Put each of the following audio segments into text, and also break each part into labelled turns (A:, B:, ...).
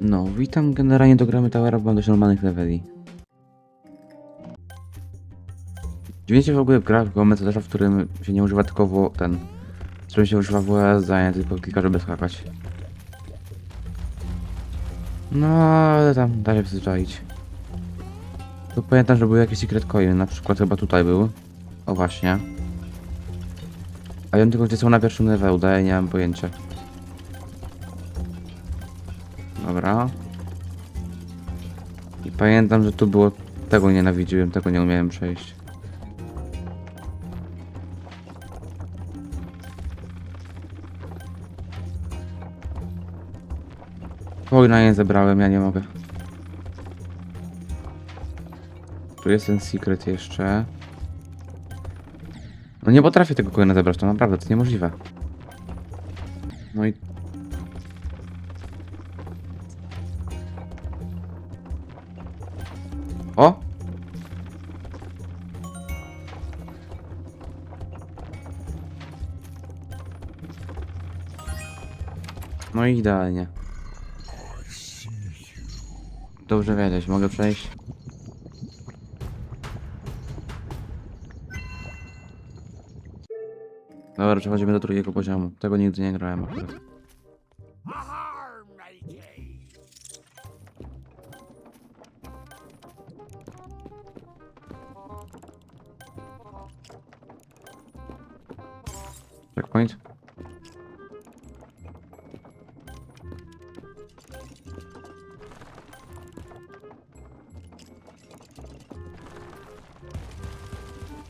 A: No, witam. Generalnie do gramy Towera, bo mam dość normalnych leveli. Dziwnie w ogóle w grach go metodarza, w którym się nie używa tylko w ten... W którym się używa WS zdania, tylko klika, żeby skakać. No, ale tam da się przyzwyczaić. Tu pamiętam, że były jakieś secret coiny, na przykład chyba tutaj był. O właśnie. A ja wiem tylko, gdzie są na pierwszym levelu, daję, nie mam pojęcia. Dobra. I pamiętam, że tu było... Tego nienawidziłem, tego nie umiałem przejść. Wojna nie zebrałem, ja nie mogę. Tu jest ten secret jeszcze. No nie potrafię tego coina zebrać, to naprawdę, to niemożliwe. No i... O! No idealnie. Dobrze wiedzieć, mogę przejść? Dobra, przechodzimy do drugiego poziomu. Tego nigdy nie grałem akurat. Checkpoint?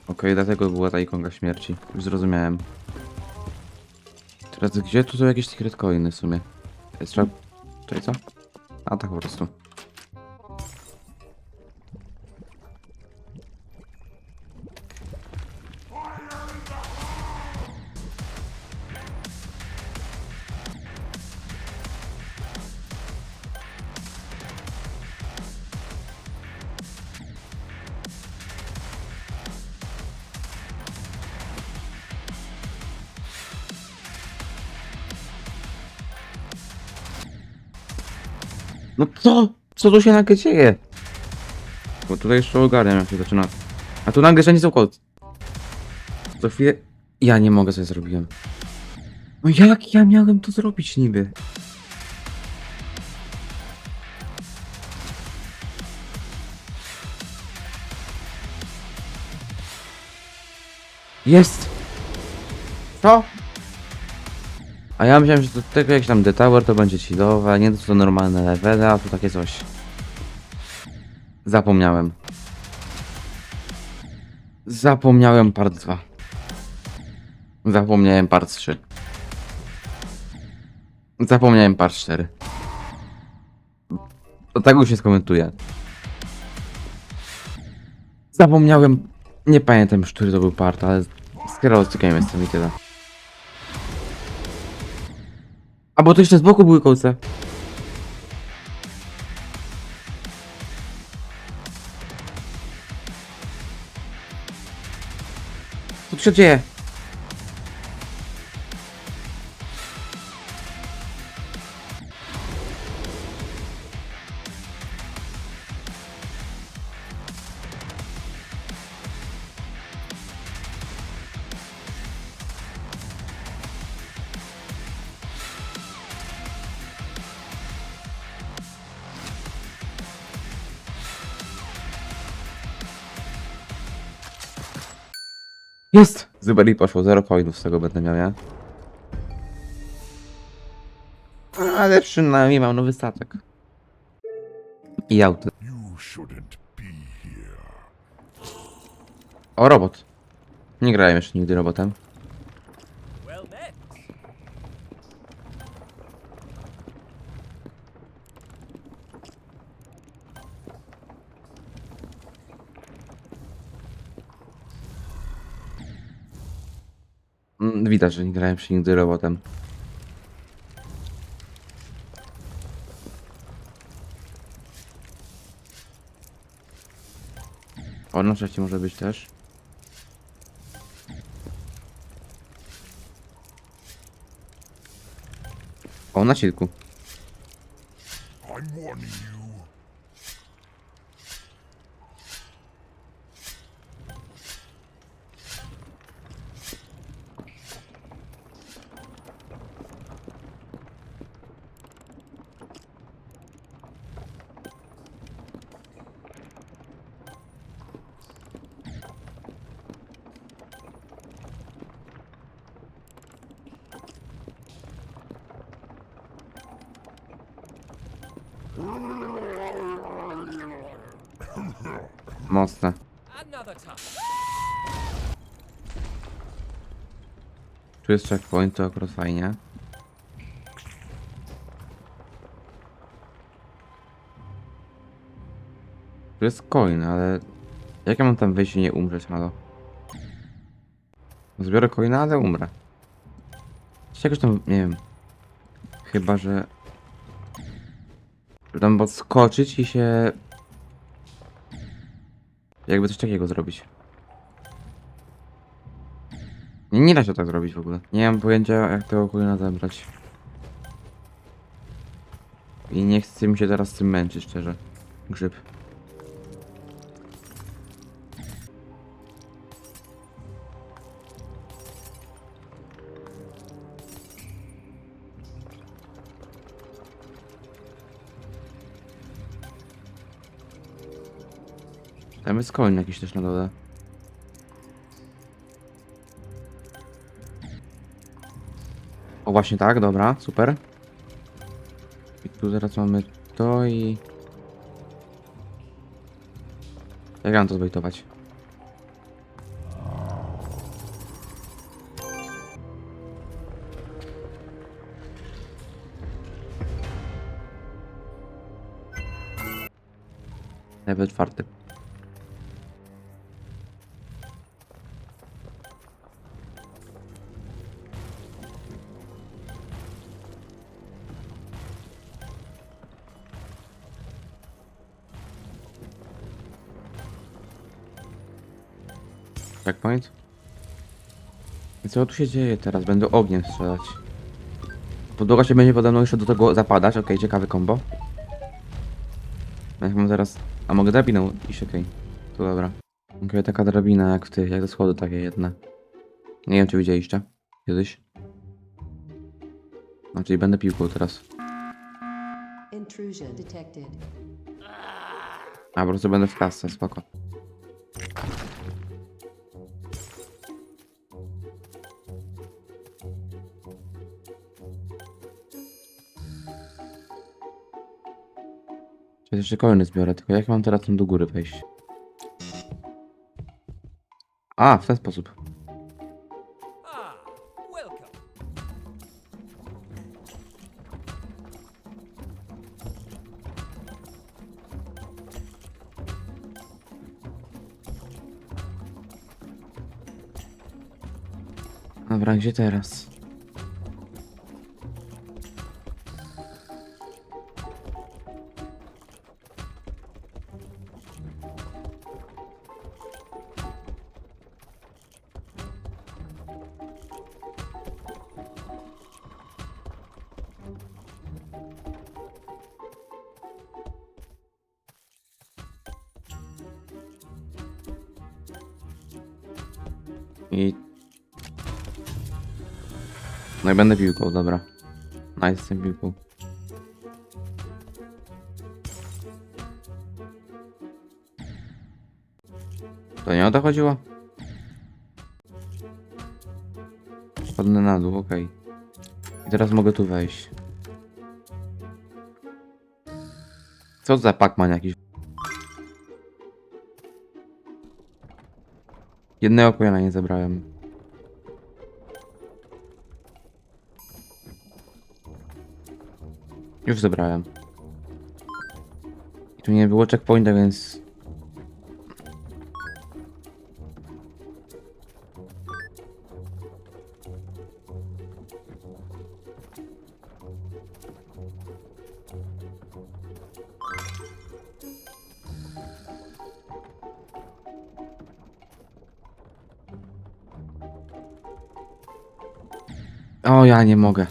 A: Okej, dlatego była ta ikonka śmierci. Już zrozumiałem. Teraz gdzie tu są jakieś secret coiny w sumie? Jest trzeba... Tutaj co? A tak po prostu. No co? Co tu się nagle dzieje? Bo tutaj jeszcze ogarniam jak się zaczyna. A tu nagle wszędzie są kod. Co chwilę... Ja nie mogę, ja zrobiłem. No jak ja miałem to zrobić niby? Jest! Co? A ja myślałem, że do tego jakiś tam detower to będzie chillowe, nie to, normalne levele, a takie coś. Zapomniałem. Zapomniałem part 2. Zapomniałem part 3. Zapomniałem part 4. To tak już nie skomentuję. Zapomniałem. Nie pamiętam już, który to był part, ale z kierowcem jestem i tyle. A bo to jeszcze z boku były kolce. Co tu się dzieje? Jest! Zybeli poszło, zero coinów z tego będę miał, ja. Ale przynajmniej mam nowy statek. I auto. O, robot. Nie grałem jeszcze nigdy robotem. Widać, że nie grałem jeszcze nigdy robotem. O, na trzeci może być też. O, na silku.
B: I'm warning you.
A: Mocne. Tu jest checkpoint, to akurat fajnie. Tu jest coin, ale... Jak ja mam tam wejść i nie umrzeć, halo? Zbiorę coina, ale umrę. Czy jakoś tam, nie wiem. Chyba, że... Tam podskoczyć i się... Jakby coś takiego zrobić. Nie, nie da się tak zrobić w ogóle. Nie mam pojęcia jak tego coina zebrać. I nie chce mi się teraz z tym męczyć, szczerze. Grzyb. Tam jest coin jakiś też na dole. O właśnie tak, dobra, super. I tu zaraz mamy to i... Jak mam to zbejtować? Level czwarty. Checkpoint? I co tu się dzieje teraz? Będę ogniem strzelać. Podłoga się będzie pode mną jeszcze do tego zapadać. Okej, ciekawy combo. Jak mam teraz... A mogę drabiną iść, okej. To dobra. Okej, taka drabina jak w tych, jak ze schody takie jedne. Nie wiem, czy widzieliście. Kiedyś. No, czyli będę piłką teraz. A, po prostu będę w kasce, spoko. Jeszcze kolejny zbiorę, tylko jak mam teraz tam do góry wejść? A, w ten sposób. Dobra, gdzie teraz? I No i będę piłką, dobra. Nice tym piłką. To nie o to chodziło? Padnę na dół, okej. I teraz mogę tu wejść. Co za Pac-Man jakiś? Jednego pojana nie zebrałem. Już zebrałem. I tu nie było checkpointa, więc... O, ja nie mogę.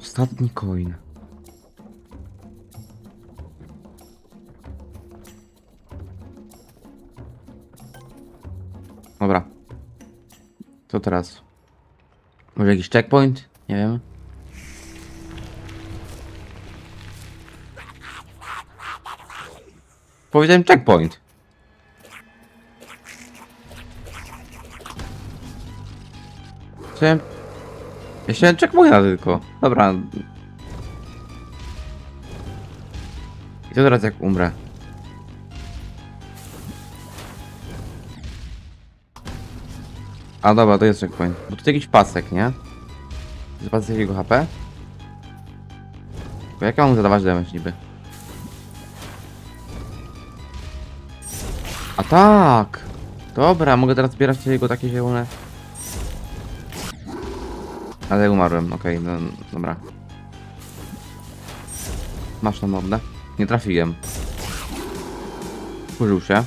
A: Ostatni coin. Dobra. Co teraz? Może jakiś checkpoint? Nie wiem. Powiedziałem checkpoint. Chciałem... Ja chciałem checkpointa tylko. Dobra. I to teraz jak umrę. A dobra, to jest checkpoint. Bo to jakiś pasek, nie? Pasek jego HP? Tylko jak ja mam zadawać damage niby? Tak! Dobra, mogę teraz zbierać jego takie zielone. Ale umarłem, okej, no dobra. Masz tam mordę? Nie trafiłem. Użył się.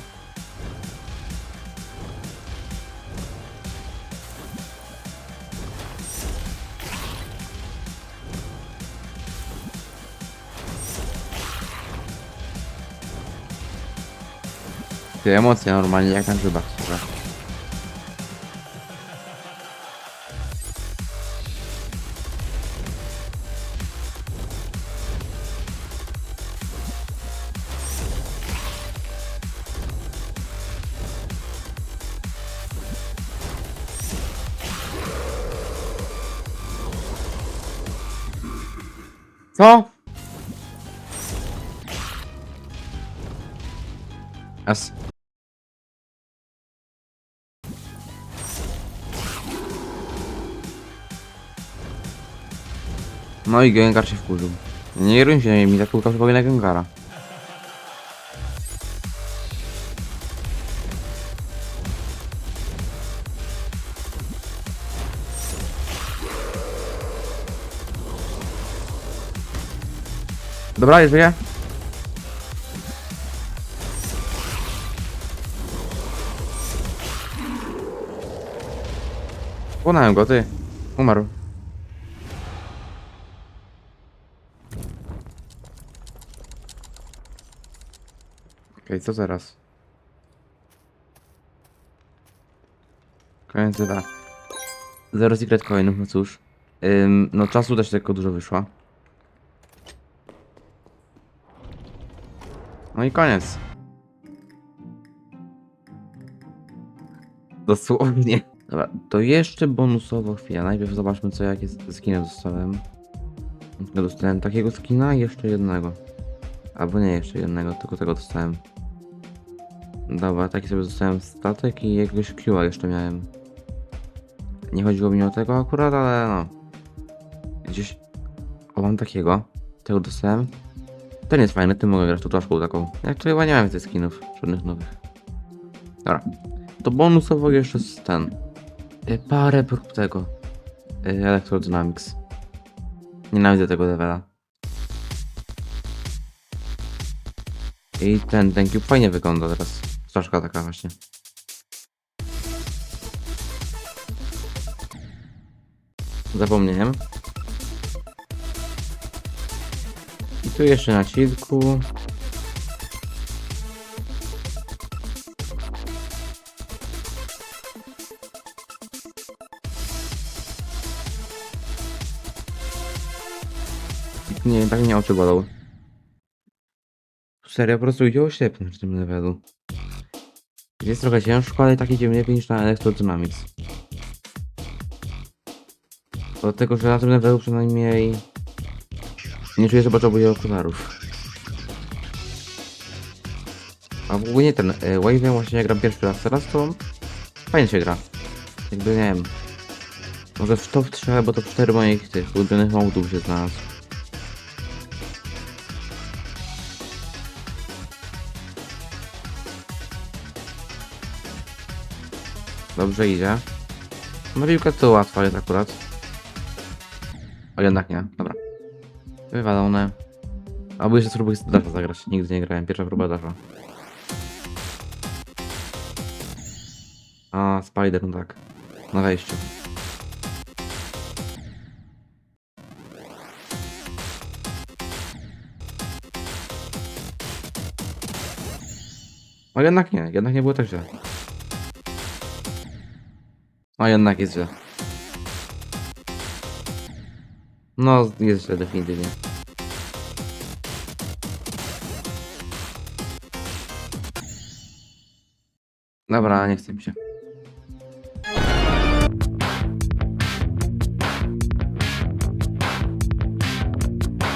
A: Ty emocje normalnie jak na grzybach, słuchaj. Co? No i Gengar się wkurzył. Nie ruń się, mi tak ukazał na Gengara. Dobra, jest żyje? Płonąłem go, ty. Umarł. Okej, co teraz? Koniec dwa. Zero secret coinów, no cóż. Ym, no czasu też tylko dużo wyszło. No i koniec. Dosłownie. Dobra, to jeszcze bonusowo chwila. Najpierw zobaczmy co jakie skiny dostałem. Dostałem takiego skina i jeszcze jednego. Albo nie jeszcze jednego, tylko tego dostałem. Dobra, taki sobie dostałem statek i jakiegoś Q'a jeszcze miałem. Nie chodziło mi o tego akurat, ale no. Gdzieś... O, mam takiego. Tego dostałem. Ten jest fajny, tym mogę grać tu czaszką taką. Jak to chyba nie mam tych skinów, żadnych nowych. Dobra. To bonusowo jeszcze z ten. Y, Parę prób tego. Y, Electrodynamics. Nienawidzę tego levela. I ten, ten cube fajnie wygląda teraz. Czaszka taka właśnie. Zapomniałem. I tu jeszcze na cilku. Nie, tak mnie oczy bolą. Serio, po prostu idzie oślepnąć w tym levelu. Jest trochę ciężko, ale tak idzie lepiej niż na Electrodynamics. Dlatego, że na tym levelu przynajmniej nie czuję, że potrzebuję okularów. A w ogóle nie ten, e, Wave'em właśnie ja gram pierwszy raz teraz, to fajnie się gra. Jakby nie wiem. Może w top 3 albo top 4 moich tych ulubionych modów się znalazł. Dobrze idzie. No to łatwa jest akurat. Ale jednak nie, dobra. Wywalone. Albo jeszcze spróbuję z Dasza zagrać. Nigdy nie grałem. Pierwsza próba Dasza. A, Spider, no tak. Na wejściu. Ale jednak nie, jednak nie było tak źle. A jednak jest źle. No, jest źle definitywnie. Dobra, nie chcę mi się.